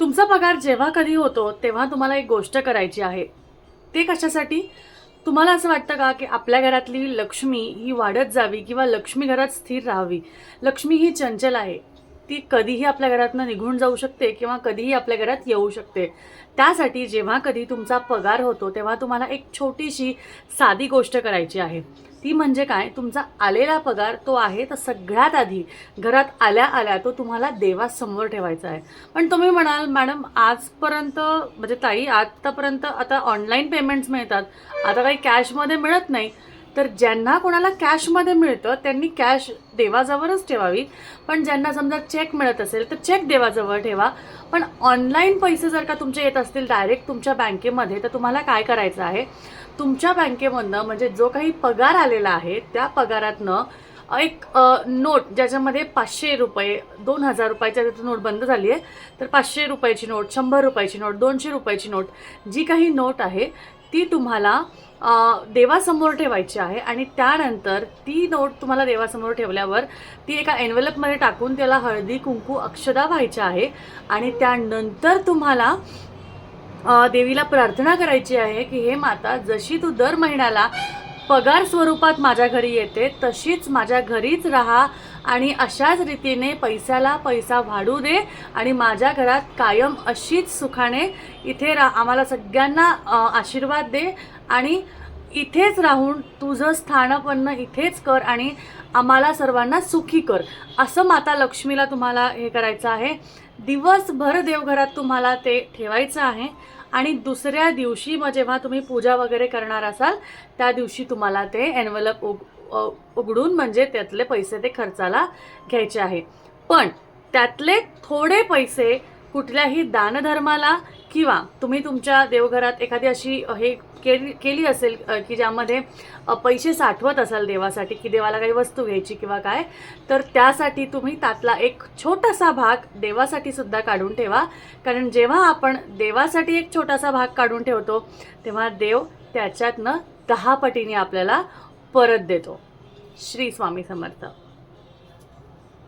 तुमचा पगार जेव्हा कधी होतो तेव्हा तुम्हाला एक गोष्ट करायची आहे. ते कशासाठी? तुम्हाला असं वाटतं का की आपल्या घरातली लक्ष्मी ही वाढत जावी किंवा लक्ष्मी घरात स्थिर राहावी? लक्ष्मी ही चंचल आहे. ती कधीही आपल्या घरातनं निघून जाऊ शकते किंवा कधीही आपल्या घरात येऊ शकते. त्यासाठी जेव्हा कधी तुमचा पगार होतो तेव्हा तुम्हाला एक छोटीशी साधी गोष्ट करायची आहे. ती म्हणजे काय? तुमचा आलेला पगार तो आहे तर सगळ्यात आधी घरात आल्या आल्या तो तुम्हाला देवासमोर ठेवायचा आहे. पण तुम्ही म्हणाल मॅडम आजपर्यंत म्हणजे ताई आत्तापर्यंत आता ऑनलाईन पेमेंट्स मिळतात. आता काही कॅशमध्ये मिळत नाही. तर ज्यांना कोणाला कॅशमध्ये मिळतं त्यांनी कॅश देवाजवळच ठेवावी. पण ज्यांना समजा चेक मिळत असेल तर चेक देवाजवळ ठेवा. पण ऑनलाईन पैसे जर का तुमचे येत असतील डायरेक्ट तुमच्या बँकेमध्ये तर तुम्हाला काय करायचं आहे? तुमच्या बँकेमधनं म्हणजे जो काही पगार आलेला आहे त्या पगारातनं एक नोट ज्याच्यामध्ये पाचशे रुपये दोन हजार रुपयाच्या नोट बंद झाली आहे. तर पाचशे रुपयाची नोट शंभर रुपयाची नोट दोनशे रुपयाची नोट जी काही नोट आहे ती तुम्हाला देवासमोर ठेवायची आहे आणि त्यानंतर ती नोट तुम्हाला देवासमोर ठेवल्यावर ती एका एन्व्हलपमध्ये टाकून त्याला हळदी कुंकू अक्षदा व्हायच्या आहे आणि त्यानंतर तुम्हाला देवीला प्रार्थना करायची आहे की हे माता जशी तू दर महिन्याला पगार स्वरूपात माझ्या घरी येते तशीच माझ्या घरीच राहा आणि अशाच रीतीने पैशाला पैसा वाढू दे आणि माझ्या घरात कायम अशीच सुखाने इथे रा आम्हाला सगळ्यांना आशीर्वाद दे आणि इथेच राहून तुझं स्थानपन्न इथेच कर आणि आम्हाला सर्वांना सुखी कर. असं माता लक्ष्मीला तुम्हाला हे करायचं आहे. दिवसभर देवघरात तुम्हाला ते ठेवायचं आहे. आणि दुसऱ्या दिवशी मग जेव्हा तुम्ही पूजा वगैरे करणार असाल त्या दिवशी तुम्हाला ते एनवलप उघडून म्हणजे त्यातले पैसे ते खर्चाला घ्यायचे आहे पण त्यातले थोडे पैसे कुठल्याही दानधर्माला किंवा तुम्ही तुमच्या देवघरात एखादी अशी हे केली केली असेल की ज्यामध्ये पैसे साठवत असाल देवासाठी की देवाला काही वस्तू घ्यायची किंवा काय तर त्यासाठी तुम्ही त्यातला एक छोटासा भाग देवासाठी सुद्धा काढून ठेवा. कारण जेव्हा आपण देवासाठी एक छोटासा भाग काढून ठेवतो तेव्हा देव त्याच्यातनं दहा पटीने आपल्याला परत देतो. श्री स्वामी समर्थ.